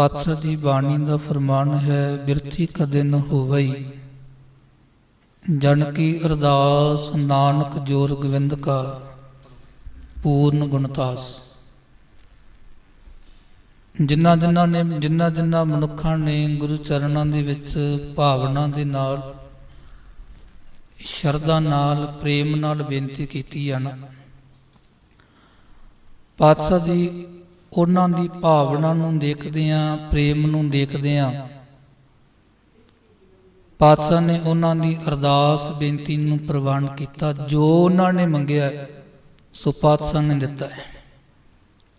ਪਾਤਸ਼ਾਹ ਦੀ ਬਾਣੀ ਦਾ ਫਰਮਾਨ ਹੈ, ਬਿਰਥੀ ਕਦੇ ਨ ਹੋਵਈ। ਜਨ ਕੀ ਅਰਦਾਸ ਨਾਨਕ ਜੋਰ ਗੋਬਿੰਦ ਕਾ, ਪੂਰਨ ਗੁਣਤਾਸ ਜਿਨ੍ਹਾਂ ਜਿਨ੍ਹਾਂ ਨੇ, ਜਿਨ੍ਹਾਂ ਜਿਨ੍ਹਾਂ ਮਨੁੱਖਾਂ ਨੇ ਗੁਰੂ ਚਰਨਾਂ ਦੇ ਵਿੱਚ ਭਾਵਨਾ ਦੇ ਨਾਲ, ਸ਼ਰਧਾ ਨਾਲ, ਪ੍ਰੇਮ ਨਾਲ ਬੇਨਤੀ ਕੀਤੀ ਹਨ ਪਾਤਸ਼ਾਹ ਦੀ ਉਹਨਾਂ ਦੀ ਭਾਵਨਾ ਨੂੰ ਦੇਖਦੇ ਆਂ ਪ੍ਰੇਮ ਨੂੰ ਦੇਖਦੇ ਆਂ ਪਾਤਸ਼ਾਹ ਨੇ ਉਹਨਾਂ ਦੀ ਅਰਦਾਸ ਬੇਨਤੀ ਨੂੰ ਪ੍ਰਵਾਨ ਕੀਤਾ, ਜੋ ਉਹਨਾਂ ਨੇ ਮੰਗਿਆ ਸੋ ਪਾਤਸ਼ਾਹ ਨੇ ਦਿੱਤਾ ਹੈ।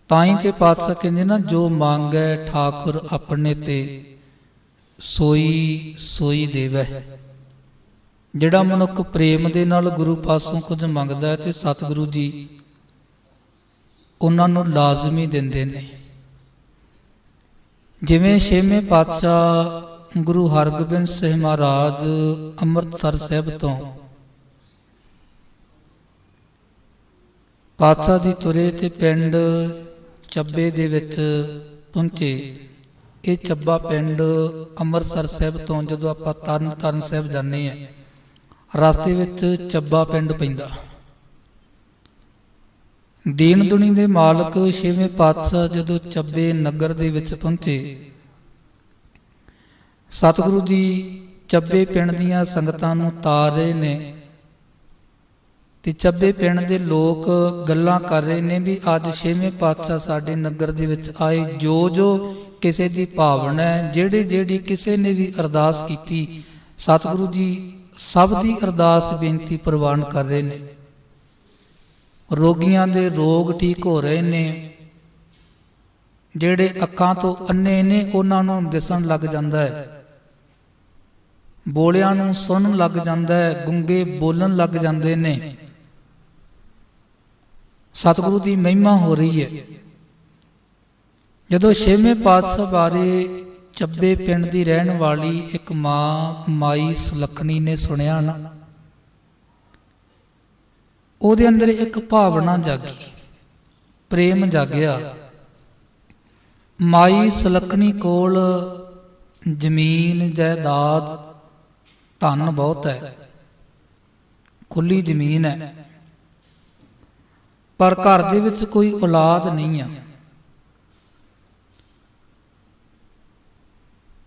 ਤਾਂ ਹੀ ਤੇ ਪਾਤਸ਼ਾਹ ਕਹਿੰਦੇ ਨਾ, ਜੋ ਮੰਗੈ ਠਾਕੁਰ ਆਪਣੇ ਤੇ, ਸੋਈ ਸੋਈ ਦੇਵੈ। ਜਿਹੜਾ ਮਨੁੱਖ ਪ੍ਰੇਮ ਦੇ ਨਾਲ ਗੁਰੂ ਪਾਸੋਂ ਕੁਝ ਮੰਗਦਾ ਹੈ ਤੇ ਸਤਿਗੁਰੂ ਜੀ ਉਹਨਾਂ ਨੂੰ ਲਾਜ਼ਮੀ ਦਿੰਦੇ ਨੇ। ਜਿਵੇਂ ਛੇਵੇਂ ਪਾਤਸ਼ਾਹ ਗੁਰੂ ਹਰਗੋਬਿੰਦ ਸਾਹਿਬ ਮਹਾਰਾਜ ਅੰਮ੍ਰਿਤਸਰ ਸਾਹਿਬ ਤੋਂ ਪਾਤਸ਼ਾਹ ਦੀ ਤੁਰੇ ਤੇ ਪਿੰਡ ਚੱਬੇ ਦੇ ਵਿੱਚ ਪਹੁੰਚੇ। ਇਹ ਚੱਬਾ ਪਿੰਡ ਅੰਮ੍ਰਿਤਸਰ ਸਾਹਿਬ ਤੋਂ ਜਦੋਂ ਆਪਾਂ ਤਰਨ ਤਾਰਨ ਸਾਹਿਬ ਜਾਂਦੇ ਆ ਰਸਤੇ ਵਿੱਚ ਚੱਬਾ ਪਿੰਡ ਪੈਂਦਾ। ਦੀਨ ਦੁਨੀ ਦੇ ਮਾਲਕ ਛੇਵੇਂ ਪਾਤਸ਼ਾਹ ਜਦੋਂ ਚੱਬੇ ਨਗਰ ਦੇ ਵਿੱਚ ਪਹੁੰਚੇ, ਸਤਿਗੁਰੂ ਜੀ ਚੱਬੇ ਪਿੰਡ ਦੀਆਂ ਸੰਗਤਾਂ ਨੂੰ ਤਾਰ ਰਹੇ ਨੇ ਤੇ ਚੱਬੇ ਪਿੰਡ ਦੇ ਲੋਕ ਗੱਲਾਂ ਕਰ ਰਹੇ ਨੇ ਵੀ ਅੱਜ ਛੇਵੇਂ ਪਾਤਸ਼ਾਹ ਸਾਡੇ ਨਗਰ ਦੇ ਵਿੱਚ ਆਏ। ਜੋ ਜੋ ਕਿਸੇ ਦੀ ਭਾਵਨਾ ਹੈ ਜਿਹੜੇ ਜਿਹੜੀ ਕਿਸੇ ਨੇ ਵੀ ਅਰਦਾਸ ਕੀਤੀ, ਸਤਿਗੁਰੂ ਜੀ ਸਭ ਦੀ ਅਰਦਾਸ ਬੇਨਤੀ ਪ੍ਰਵਾਨ ਕਰ ਰਹੇ ਨੇ। ਰੋਗੀਆਂ ਦੇ ਰੋਗ ਠੀਕ ਹੋ ਰਹੇ ਨੇ। ਜਿਹੜੇ ਅੱਖਾਂ ਤੋਂ ਅੰਨੇ ਨੇ, ਉਹਨਾਂ ਨੂੰ ਦਿਸਣ ਲੱਗ ਜਾਂਦਾ ਹੈ। ਬੋਲਿਆਂ ਨੂੰ ਸੁਣਨ ਲੱਗ ਜਾਂਦਾ ਹੈ, ਗੁੰਗੇ ਬੋਲਣ ਲੱਗ ਜਾਂਦੇ ਨੇ। ਸਤਿਗੁਰੂ ਦੀ ਮਹਿਮਾ ਹੋ ਰਹੀ ਹੈ। ਜਦੋਂ ਛੇਵੇਂ ਪਾਤਸ਼ਾਹ ਬਾਰੇ ਚੱਬੇ ਪਿੰਡ ਦੀ ਰਹਿਣ ਵਾਲੀ ਇੱਕ ਮਾਂ, ਮਾਈ ਸੁਲੱਖਣੀ ਨੇ ਸੁਣਿਆ ਨਾ ਉਹਦੇ ਅੰਦਰ ਇੱਕ ਭਾਵਨਾ ਜਾਗੀ। ਪ੍ਰੇਮ ਜਾਗਿਆ। ਮਾਈ ਸੁਲੱਖਣੀ ਕੋਲ ਜ਼ਮੀਨ ਜਾਇਦਾਦ ਧਨ ਬਹੁਤ ਹੈ। ਖੁੱਲੀ ਜ਼ਮੀਨ ਹੈ। ਪਰ ਘਰ ਦੇ ਵਿੱਚ ਕੋਈ ਔਲਾਦ ਨਹੀਂ ਆ।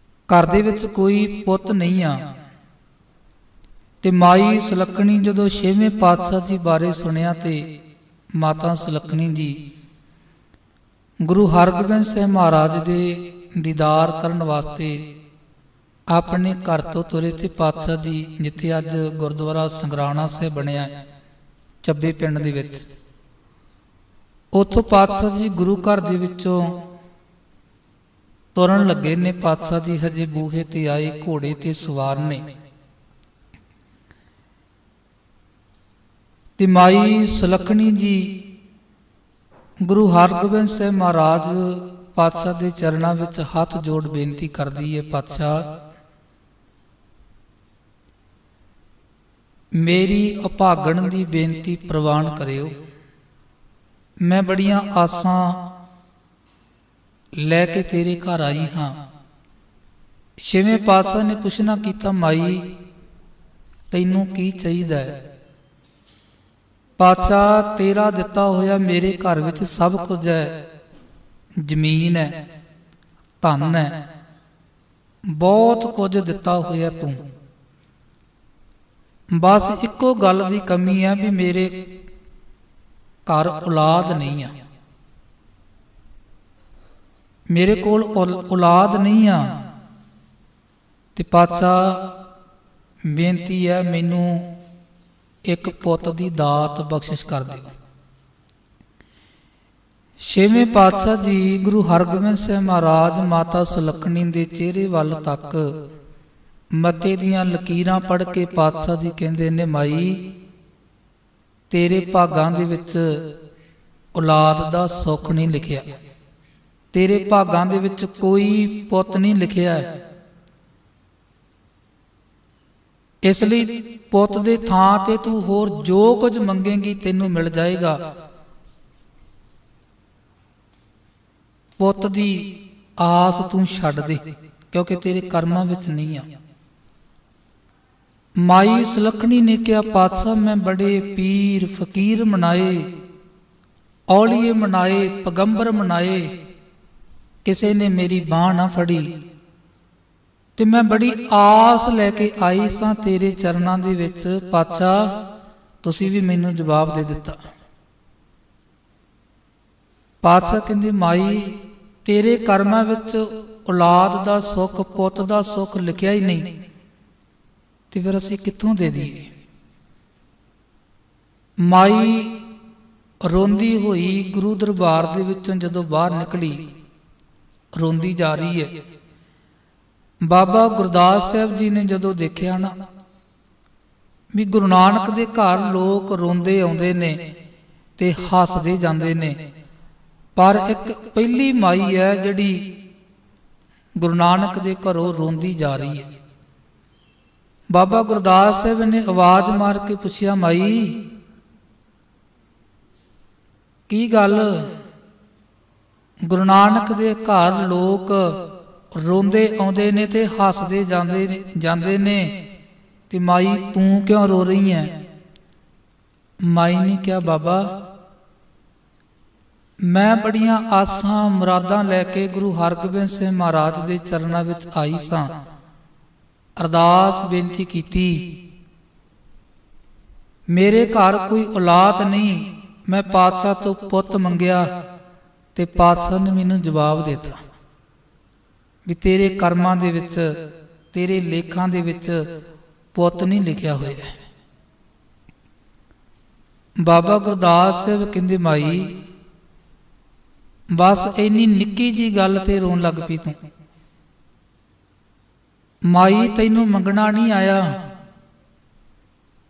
ਘਰ ਦੇ ਵਿੱਚ ਕੋਈ ਪੁੱਤ ਨਹੀਂ ਆ। ਤੇ ਮਾਈ ਸੁਲੱਖਣੀ ਜਦੋਂ ਛੇਵੇਂ ਪਾਤਸ਼ਾਹ ਜੀ ਬਾਰੇ ਸੁਣਿਆ ਤੇ ਮਾਤਾ ਸੁਲੱਖਣੀ ਜੀ ਗੁਰੂ ਹਰਗੋਬਿੰਦ ਸਾਹਿਬ ਮਹਾਰਾਜ ਦੇ ਦੀਦਾਰ ਕਰਨ ਵਾਸਤੇ ਆਪਣੇ ਘਰ ਤੋਂ ਤੁਰੇ ਤੇ ਪਾਤਸ਼ਾਹ ਜੀ ਜਿੱਥੇ ਅੱਜ ਗੁਰਦੁਆਰਾ ਸੰਗਰਾਣਾ ਸਾਹਿਬ ਬਣਿਆ ਚੱਬੇ ਪਿੰਡ ਦੇ ਵਿੱਚ। ਉੱਥੋਂ ਪਾਤਸ਼ਾਹ ਜੀ ਗੁਰੂ ਘਰ ਦੇ ਵਿੱਚੋਂ ਤੁਰਨ ਲੱਗੇ ਨੇ, ਪਾਤਸ਼ਾਹ ਜੀ ਹਜੇ ਬੂਹੇ ਤੇ ਆਏ, ਘੋੜੇ ਤੇ ਸਵਾਰ ਨੇ। ਤੇ ਮਾਈ ਸੁਲੱਖਣੀ ਜੀ, ਗੁਰੂ ਹਰਗੋਬਿੰਦ ਸਾਹਿਬ ਮਹਾਰਾਜ ਪਾਤਸ਼ਾਹ ਦੇ ਚਰਨਾਂ ਵਿੱਚ ਹੱਥ ਜੋੜ ਬੇਨਤੀ ਕਰਦੀ ਹੈ ਪਾਤਸ਼ਾਹ, ਮੇਰੀ ਅਭਾਗਣ ਦੀ ਬੇਨਤੀ ਪ੍ਰਵਾਨ ਕਰਿਓ। ਮੈਂ ਬੜੀਆਂ ਆਸਾਂ ਲੈ ਕੇ ਤੇਰੇ ਘਰ ਆਈ ਹਾਂ। ਛੇਵੇਂ ਪਾਤਸ਼ਾਹ ਨੇ ਪੁੱਛਣਾ ਕੀਤਾ, ਮਾਈ, ਤੈਨੂੰ ਕੀ ਚਾਹੀਦਾ ਹੈ? ਪਾਤਸ਼ਾਹ, ਤੇਰਾ ਦਿੱਤਾ ਹੋਇਆ ਮੇਰੇ ਘਰ ਵਿੱਚ ਸਭ ਕੁਝ ਹੈ। ਜ਼ਮੀਨ ਹੈ, ਧਨ ਹੈ, ਬਹੁਤ ਕੁਝ ਦਿੱਤਾ ਹੋਇਆ ਤੂੰ। ਬਸ ਇੱਕੋ ਗੱਲ ਦੀ ਕਮੀ ਹੈ ਵੀ ਮੇਰੇ ਘਰ ਔਲਾਦ ਨਹੀਂ ਆ। ਮੇਰੇ ਕੋਲ ਔਲ- ਔਲਾਦ ਨਹੀਂ ਆ। ਤੇ ਪਾਤਸ਼ਾਹ, ਬੇਨਤੀ ਹੈ ਮੈਨੂੰ ਇੱਕ ਪੁੱਤ ਦੀ ਦਾਤ ਬਖਸ਼ਿਸ਼ ਕਰ ਦਿਓ। ਛੇਵੇਂ ਪਾਤਸ਼ਾਹ ਜੀ ਗੁਰੂ ਹਰਗੋਬਿੰਦ ਸਾਹਿਬ ਮਹਾਰਾਜ ਮਾਤਾ ਸੁਲੱਖਣੀ ਦੇ ਚਿਹਰੇ ਵੱਲ ਤੱਕ ਮਤੇ ਦੀਆਂ ਲਕੀਰਾਂ ਪੜ ਕੇ ਪਾਤਸ਼ਾਹ ਜੀ ਕਹਿੰਦੇ, ਨੇ ਮਾਈ, ਤੇਰੇ ਭਾਗਾਂ ਦੇ ਵਿੱਚ ਔਲਾਦ ਦਾ ਸੁੱਖ ਨਹੀਂ ਲਿਖਿਆ। ਤੇਰੇ ਭਾਗਾਂ ਦੇ ਵਿੱਚ ਕੋਈ ਪੁੱਤ ਨਹੀਂ ਲਿਖਿਆ ਹੈ ਇਸ ਲਈ ਪੁੱਤ ਦੇ ਥਾਂ ਤੇ ਤੂੰ ਹੋਰ ਜੋ ਕੁਝ ਮੰਗੇਂਗੀ ਤੈਨੂੰ ਮਿਲ ਜਾਏਗਾ। ਪੁੱਤ ਦੀ ਆਸ ਤੂੰ ਛੱਡ ਦੇ, ਕਿਉਂਕਿ ਤੇਰੇ ਕਰਮਾਂ ਵਿੱਚ ਨਹੀਂ ਆ। ਮਾਈ ਸੁਲੱਖਣੀ ਨੇ ਕਿਹਾ, ਪਾਤਸ਼ਾਹ, ਮੈਂ ਬੜੇ ਪੀਰ, ਫਕੀਰ ਮਨਾਏ, ਔਲੀਏ ਮਨਾਏ, ਪਗੰਬਰ ਮਨਾਏ, ਕਿਸੇ ਨੇ ਮੇਰੀ ਬਾਹ ਨਾ ਫੜੀ। ਤੇ ਮੈਂ ਬੜੀ ਆਸ ਲੈ ਕੇ ਆਈ ਸਾਂ ਤੇਰੇ ਚਰਨਾਂ ਦੇ ਵਿੱਚ, ਪਾਤਸ਼ਾਹ, ਤੁਸੀਂ ਵੀ ਮੈਨੂੰ ਜਵਾਬ ਦੇ ਦਿੱਤਾ। ਪਾਤਸ਼ਾਹ ਕਹਿੰਦੇ, ਮਾਈ, ਤੇਰੇ ਕਰਮਾਂ ਵਿੱਚ ਔਲਾਦ ਦਾ ਸੁੱਖ, ਪੁੱਤ ਦਾ ਸੁੱਖ ਲਿਖਿਆ ਹੀ ਨਹੀਂ। ਤੇ ਫਿਰ ਅਸੀਂ ਕਿੱਥੋਂ ਦੇ ਦਈਏ? ਮਾਈ ਰੋਂਦੀ ਹੋਈ ਗੁਰੂ ਦਰਬਾਰ ਦੇ ਵਿੱਚੋਂ ਜਦੋਂ ਬਾਹਰ ਨਿਕਲੀ, ਰੋਂਦੀ ਜਾ ਰਹੀ ਹੈ। ਬਾਬਾ ਗੁਰਦਾਸ ਸਾਹਿਬ ਜੀ ਨੇ ਜਦੋਂ ਦੇਖਿਆ ਨਾ ਵੀ ਗੁਰੂ ਨਾਨਕ ਦੇ ਘਰ ਲੋਕ ਰੋਂਦੇ ਆਉਂਦੇ ਨੇ ਤੇ ਹੱਸਦੇ ਜਾਂਦੇ ਨੇ, ਪਰ ਇੱਕ ਪਹਿਲੀ ਮਾਈ ਹੈ ਜਿਹੜੀ ਗੁਰੂ ਨਾਨਕ ਦੇ ਘਰੋਂ ਰੋਂਦੀ ਜਾ ਰਹੀ ਹੈ। ਬਾਬਾ ਗੁਰਦਾਸ ਸਾਹਿਬ ਨੇ ਆਵਾਜ਼ ਮਾਰ ਕੇ ਪੁੱਛਿਆ, ਮਾਈ, ਕੀ ਗੱਲ? ਗੁਰੂ ਨਾਨਕ ਦੇ ਘਰ ਲੋਕ ਰੋਂਦੇ ਆਉਂਦੇ ਨੇ ਤੇ ਹੱਸਦੇ ਜਾਂਦੇ ਨੇ ਜਾਂਦੇ ਨੇ। ਤੇ ਮਾਈ, ਤੂੰ ਕਿਉਂ ਰੋ ਰਹੀ ਹੈ ਮਾਈ ਨੇ ਕਿਹਾ, ਬਾਬਾ, ਮੈਂ ਬੜੀਆਂ ਆਸਾਂ ਮੁਰਾਦਾਂ ਲੈ ਕੇ ਗੁਰੂ ਹਰਗੋਬਿੰਦ ਸਿੰਘ ਮਹਾਰਾਜ ਦੇ ਚਰਨਾਂ ਵਿੱਚ ਆਈ ਸਾਂ। ਅਰਦਾਸ ਬੇਨਤੀ ਕੀਤੀ, ਮੇਰੇ ਘਰ ਕੋਈ ਔਲਾਦ ਨਹੀਂ, ਮੈਂ ਪਾਤਸ਼ਾਹ ਤੋਂ ਪੁੱਤ ਮੰਗਿਆ ਤੇ ਪਾਤਸ਼ਾਹ ਨੇ ਮੈਨੂੰ ਜਵਾਬ ਦਿੱਤਾ। ਵੀ ਤੇਰੇ ਕਰਮਾਂ ਦੇ ਵਿੱਚ, ਤੇਰੇ ਲੇਖਾਂ ਦੇ ਵਿੱਚ ਪੁੱਤ ਨਹੀਂ ਲਿਖਿਆ ਹੋਇਆ ਹੈ। ਬਾਬਾ ਗੁਰਦਾਸ ਸਾਹਿਬ ਕਹਿੰਦੇ, ਮਾਈ, ਬਸ ਇੰਨੀ ਨਿੱਕੀ ਜੀ ਗੱਲ ਤੇ ਰੋਣ ਲੱਗ ਪਈ ਤੂੰ। ਮਾਈ, ਤੈਨੂੰ ਮੰਗਣਾ ਨਹੀਂ ਆਇਆ।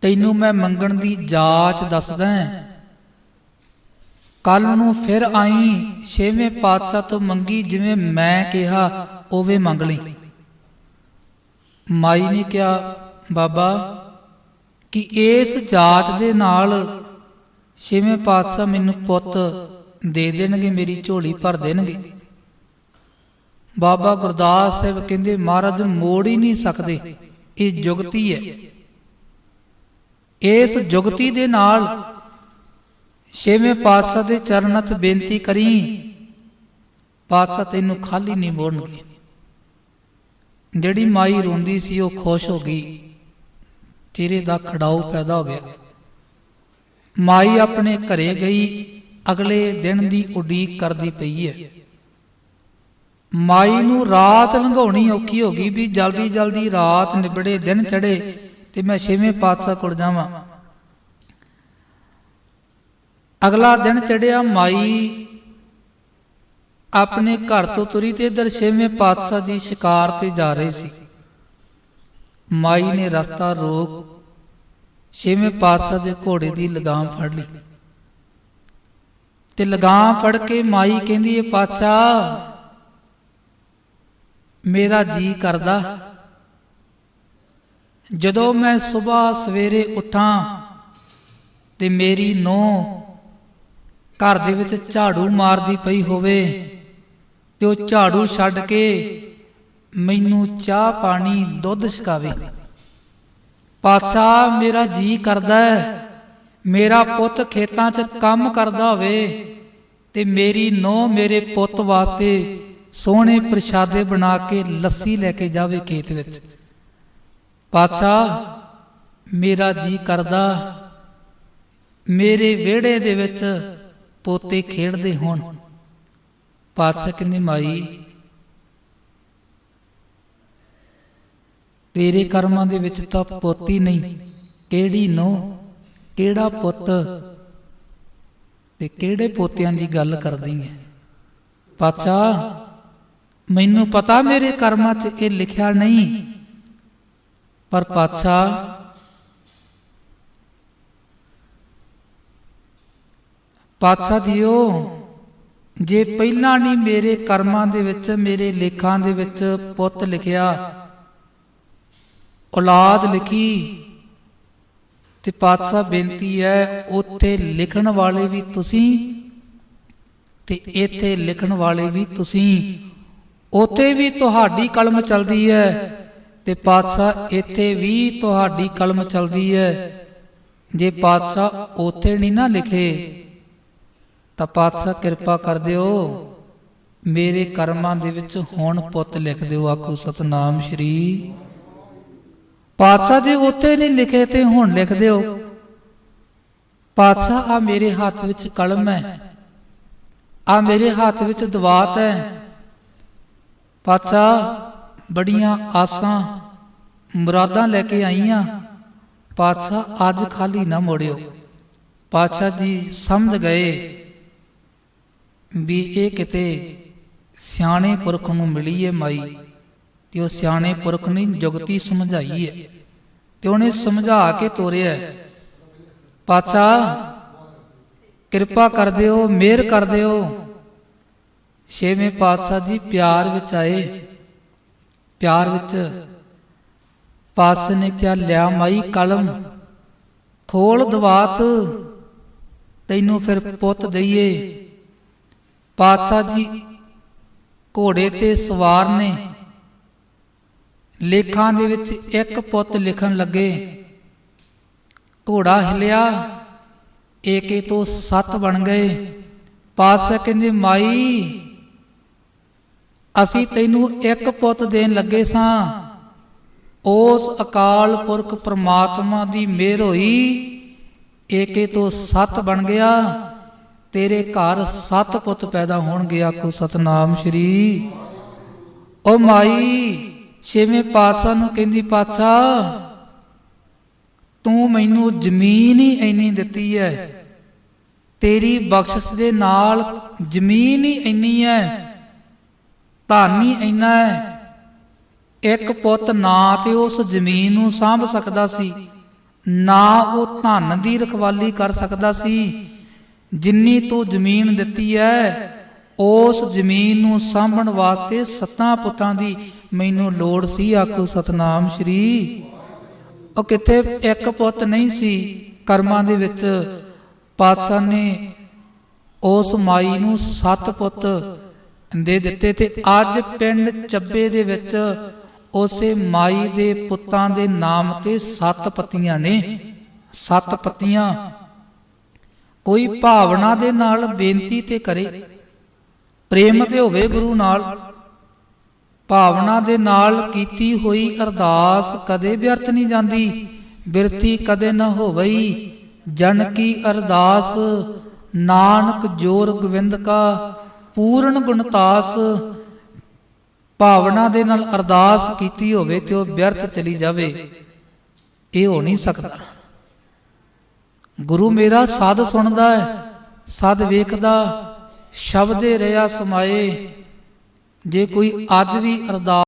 ਤੈਨੂੰ ਮੈਂ ਮੰਗਣ ਦੀ ਜਾਚ ਦੱਸਦਾ ਕੱਲ ਨੂੰ ਫਿਰ ਆਈ, ਛੇਵੇਂ ਪਾਤਸ਼ਾਹ ਤੋਂ ਮੰਗੀ ਜਿਵੇਂ ਮੈਂ ਕਿਹਾ ਉਵੇਂ ਮੰਗ ਲਈ। ਮਾਈ ਨੇ ਕਿਹਾ, ਬਾਬਾ, ਕਿ ਇਸ ਜਾਚ ਦੇ ਨਾਲ ਛੇਵੇਂ ਪਾਤਸ਼ਾਹ ਮੈਨੂੰ ਪੁੱਤ ਦੇ ਦੇਣਗੇ, ਮੇਰੀ ਝੋਲੀ ਭਰ ਦੇਣਗੇ। ਬਾਬਾ ਗੁਰਦਾਸ ਸਾਹਿਬ ਕਹਿੰਦੇ, ਮਹਾਰਾਜ, ਮੋੜ ਹੀ ਨਹੀਂ ਸਕਦੇ। ਇਹ ਜੁਗਤੀ ਹੈ। ਇਸ ਜੁਗਤੀ ਦੇ ਨਾਲ ਛੇਵੇਂ ਪਾਤਸ਼ਾਹ ਦੇ ਚਰਨਾਂ 'ਚ ਬੇਨਤੀ ਕਰੀ। ਪਾਤਸ਼ਾਹ ਤੈਨੂੰ ਖਾਲੀ ਨਹੀਂ ਮੋੜਨਗੇ। ਜਿਹੜੀ ਮਾਈ ਰੋਂਦੀ ਸੀ, ਉਹ ਖੁਸ਼ ਹੋ ਗਈ। ਚਿਹਰੇ ਦਾ ਖੜਾਓ ਪੈਦਾ ਹੋ ਗਿਆ। ਮਾਈ ਆਪਣੇ ਘਰੇ ਗਈ, ਅਗਲੇ ਦਿਨ ਦੀ ਉਡੀਕ ਕਰਦੀ ਪਈ ਹੈ। ਮਾਈ ਨੂੰ ਰਾਤ ਲੰਘਾਉਣੀ ਔਖੀ ਹੋ ਗਈ ਵੀ ਜਲਦੀ ਜਲਦੀ ਰਾਤ ਨਿਬੜੇ, ਦਿਨ ਚੜੇ ਤੇ ਮੈਂ ਛੇਵੇਂ ਪਾਤਸ਼ਾਹ ਕੋਲ ਜਾਵਾਂ। ਅਗਲਾ ਦਿਨ ਚੜਿਆ ਮਾਈ ਆਪਣੇ ਘਰ ਤੋਂ ਤੁਰੀ ਤੇ ਇਧਰ ਪਾਤਸ਼ਾਹ ਦੀ ਸ਼ਿਕਾਰ ਤੇ ਜਾ ਰਹੇ ਸੀ। ਮਾਈ ਨੇ ਰਸਤਾ ਰੋਕ ਛੇਵੇਂ ਪਾਤਸ਼ਾਹ ਦੇ ਘੋੜੇ ਦੀ ਲਗਾਮ ਫੜ ਲਈ। ਤੇ ਲਗਾਮ ਫੜ ਕੇ ਮਾਈ ਕਹਿੰਦੀ ਏ, ਪਾਤਸ਼ਾਹ, ਮੇਰਾ ਜੀ ਕਰਦਾ। ਜਦੋਂ ਮੈਂ ਸਵੇਰ ਸਵੇਰੇ ਉਠਾਂ ਤੇ ਮੇਰੀ ਨੋ ਘਰ ਦੇ ਵਿੱਚ ਝਾੜੂ ਮਾਰਦੀ ਪਈ ਹੋਵੇ ਤੇ ਉਹ ਝਾੜੂ ਛੱਡ ਕੇ ਮੈਨੂੰ ਚਾਹ ਪਾਣੀ ਦੁੱਧ ਛਕਾਵੇ। ਪਾਤਸ਼ਾਹ, ਮੇਰਾ ਜੀ ਕਰਦਾ ਹੈ। ਮੇਰਾ ਪੁੱਤ ਖੇਤਾਂ 'ਚ ਕੰਮ ਕਰਦਾ ਹੋਵੇ ਤੇ ਮੇਰੀ ਨੋ ਮੇਰੇ ਪੁੱਤ ਵਾਸਤੇ ਸੋਹਣੇ ਪ੍ਰਸ਼ਾਦੇ ਬਣਾ ਕੇ ਲੱਸੀ ਲੈ ਕੇ ਜਾਵੇ ਖੇਤ ਵਿੱਚ। ਪਾਤਸ਼ਾਹ, ਮੇਰਾ ਜੀ ਕਰਦਾ, ਮੇਰੇ ਵਿਹੜੇ ਦੇ ਵਿੱਚ ਪੋਤੇ ਖੇਡਦੇ ਹੋਣ। ਪਾਤਸ਼ਾਹ ਕਹਿੰਦੇ, ਮਾਈ, ਤੇਰੇ ਕਰਮਾਂ ਦੇ ਵਿੱਚ ਤਾਂ ਪੋਤੀ ਨਹੀਂ। ਕਿਹੜੀ ਨੋ ਕਿਹੜਾ ਪੁੱਤ ਤੇ ਕਿਹੜੇ ਪੋਤਿਆਂ ਦੀ ਗੱਲ ਕਰਦੀ ਹੈ ਪਾਤਸ਼ਾਹ, ਮੈਨੂੰ ਪਤਾ ਮੇਰੇ ਕਰਮਾਂ 'ਚ ਇਹ ਲਿਖਿਆ ਨਹੀਂ। ਪਰ ਪਾਤਸ਼ਾਹ ਪਾਤਸ਼ਾਹ ਜੀਓ ਜੇ ਪਹਿਲਾਂ ਨਹੀਂ ਮੇਰੇ ਕਰਮਾਂ ਦੇ ਵਿੱਚ, ਮੇਰੇ ਲੇਖਾਂ ਦੇ ਵਿੱਚ ਪੁੱਤ ਲਿਖਿਆ, ਔਲਾਦ ਲਿਖੀ, ਤੇ ਪਾਤਸ਼ਾਹ ਬੇਨਤੀ ਹੈ, ਉੱਥੇ ਲਿਖਣ ਵਾਲੇ ਵੀ ਤੁਸੀਂ ਤੇ ਇੱਥੇ ਲਿਖਣ ਵਾਲੇ ਵੀ ਤੁਸੀਂ। ਉੱਥੇ ਵੀ ਤੁਹਾਡੀ ਕਲਮ ਚਲਦੀ ਹੈ ਤੇ ਪਾਤਸ਼ਾਹ ਇੱਥੇ ਵੀ ਤੁਹਾਡੀ ਕਲਮ ਚਲਦੀ ਹੈ। ਜੇ ਪਾਤਸ਼ਾਹ ਉੱਥੇ ਨਹੀਂ ਨਾ ਲਿਖੇ ਤਾਂ ਪਾਤਸ਼ਾਹ ਕਿਰਪਾ ਕਰ ਦਿਓ। ਮੇਰੇ ਕਰਮਾਂ ਦੇ ਵਿੱਚ ਹੁਣ ਪੁੱਤ ਲਿਖ ਦਿਓ ਆਖੋ, ਸਤਨਾਮ ਸ਼੍ਰੀ। ਪਾਤਸ਼ਾਹ ਜੀ, ਉੱਥੇ ਨਹੀਂ ਲਿਖੇ ਤੇ ਹੁਣ ਲਿਖ ਦਿਓ। ਪਾਤਸ਼ਾਹ, ਆ ਮੇਰੇ ਹੱਥ ਵਿੱਚ ਕਲਮ ਹੈ। ਆ ਮੇਰੇ ਹੱਥ ਵਿੱਚ ਦਵਾਤ ਹੈ। ਪਾਤਸ਼ਾਹ, ਬੜੀਆਂ ਆਸਾਂ, ਮੁਰਾਦਾਂ ਲੈ ਕੇ ਆਈਆਂ। ਪਾਤਸ਼ਾਹ, ਅੱਜ ਖਾਲੀ ਨਾ ਮੋੜਿਓ। ਪਾਤਸ਼ਾਹ ਜੀ, ਸਮਝ ਗਏ। ਵੀ ਇਹ ਕਿਤੇ ਸਿਆਣੇ ਪੁਰਖ ਨੂੰ ਮਿਲੀ ਏ ਮਾਈ, ਤੇ ਉਹ ਸਿਆਣੇ ਪੁਰਖ ਨੇ ਜੁਗਤੀ ਸਮਝਾਈ ਹੈ ਤੇ ਉਹਨੇ ਸਮਝਾ ਕੇ ਤੋਰਿਆ ਹੈ। ਪਾਤਸ਼ਾਹ, ਕਿਰਪਾ ਕਰ ਦਿਓ, ਮਿਹਰ ਕਰ ਦਿਓ। ਛੇਵੇਂ ਪਾਤਸ਼ਾਹ ਜੀ ਪਿਆਰ ਵਿੱਚ ਆਏ। ਪਿਆਰ ਵਿੱਚ ਪਾਤਸ਼ਾਹ ਨੇ ਕਿਹਾ, ਲਿਆ ਮਾਈ ਕਲਮ, ਖੋਲ ਦਵਾਤ, ਤੈਨੂੰ ਫਿਰ ਪੁੱਤ ਦਈਏ। ਪਾਤਸ਼ਾਹ ਜੀ, ਘੋੜੇ ਤੇ ਸਵਾਰ ਨੇ। ਲੇਖਾਂ ਦੇ ਵਿੱਚ ਇੱਕ ਪੁੱਤ ਲਿਖਣ ਲੱਗੇ, ਘੋੜਾ ਹਿਲਿਆ, ਏਕੇ ਤੋਂ ਸੱਤ ਬਣ ਗਏ। ਪਾਤਸ਼ਾਹ ਕਹਿੰਦੇ, ਮਾਈ, ਅਸੀਂ ਤੈਨੂੰ ਇੱਕ ਪੁੱਤ ਦੇਣ ਲੱਗੇ ਸਾਂ। ਉਸ ਅਕਾਲ ਪੁਰਖ ਪ੍ਰਮਾਤਮਾ ਦੀ ਮਿਹਰ ਹੋਈ, ਏਕੇ ਤੋਂ ਸੱਤ ਬਣ ਗਿਆ। ਤੇਰੇ ਘਰ ਸੱਤ ਪੁੱਤ ਪੈਦਾ ਹੋਣਗੇ, ਆਖੋ ਸਤਨਾਮ ਸ਼੍ਰੀ। ਓ ਮਾਈ, ਛੇਵੇਂ ਪਾਤਸ਼ਾਹ ਨੂੰ ਕਹਿੰਦੀ, ਪਾਤਸ਼ਾਹ, ਤੂੰ ਮੈਨੂੰ ਜ਼ਮੀਨ ਹੀ ਇੰਨੀ ਦਿੱਤੀ ਹੈ ਤੇਰੀ ਬਖਸ਼ਿਸ਼ ਦੇ ਨਾਲ ਜ਼ਮੀਨ ਹੀ ਇੰਨੀ ਹੈ ਧਨ ਹੀ ਇੰਨਾ ਹੈ ਇੱਕ ਪੁੱਤ ਨਾ ਤੇ ਉਸ ਜ਼ਮੀਨ ਨੂੰ ਸਾਂਭ ਸਕਦਾ ਸੀ, ਨਾ ਉਹ ਧਨ ਦੀ ਰਖਵਾਲੀ ਕਰ ਸਕਦਾ ਸੀ। ਜਿੰਨੀ ਤੂੰ ਜ਼ਮੀਨ ਦਿੱਤੀ ਹੈ ਉਸ ਜ਼ਮੀਨ ਨੂੰ ਸਾਂਭਣ ਵਾਸਤੇ ਸੱਤਾਂ ਪੁੱਤਾਂ ਦੀ ਮੈਨੂੰ ਲੋੜ ਸੀ, ਆਖੋ ਸਤਨਾਮ ਸ਼੍ਰੀ। ਉਹ ਕਿਤੇ ਇੱਕ ਪੁੱਤ ਨਹੀਂ ਸੀ, ਕਰਮਾਂ ਦੇ ਵਿੱਚ ਪਾਤਸ਼ਾਹ ਨੇ ਉਸ ਮਾਈ ਨੂੰ ਸੱਤ ਪੁੱਤ ਦੇ ਦਿੱਤੇ ਤੇ ਅੱਜ ਪਿੰਡ ਚੱਬੇ ਦੇ ਵਿੱਚ ਉਸੇ ਮਾਈ ਦੇ ਪੁੱਤਾਂ ਦੇ ਨਾਮ ਤੇ ਸੱਤ ਪਤੀਆਂ ਨੇ। ਸੱਤ ਪਤੀਆਂ ਕੋਈ ਭਾਵਨਾ ਦੇ ਨਾਲ ਬੇਨਤੀ ਤੇ ਕਰੇ। ਪ੍ਰੇਮ ਤੇ ਹੋਵੇ ਗੁਰੂ ਨਾਲ। ਭਾਵਨਾ ਦੇ ਨਾਲ ਕੀਤੀ ਹੋਈ ਅਰਦਾਸ ਕਦੇ ਵਿਅਰਥ ਨਹੀਂ ਜਾਂਦੀ। ਬਿਰਥੀ ਕਦੇ ਨਾ ਹੋਵਈ। ਜਨ ਕੀ ਅਰਦਾਸ, ਨਾਨਕ ਜੋਰ ਗੋਵਿੰਦ ਕਾ, ਪੂਰਨ ਗੁਣਤਾਸ ਭਾਵਨਾ ਦੇ ਨਾਲ ਅਰਦਾਸ ਕੀਤੀ ਹੋਵੇ ਤੇ ਉਹ ਵਿਅਰਥ ਚਲੀ ਜਾਵੇ। ਇਹ ਹੋ ਨਹੀਂ ਸਕਦਾ। ਗੁਰੂ ਮੇਰਾ ਸਦ ਸੁਣਦਾ ਹੈ ਸਦ ਵੇਖਦਾ, ਸ਼ਬਦੇ ਰਿਆ ਸਮਾਏ। ਜੇ ਕੋਈ ਅੱਜ ਵੀ ਅਰਦਾਸ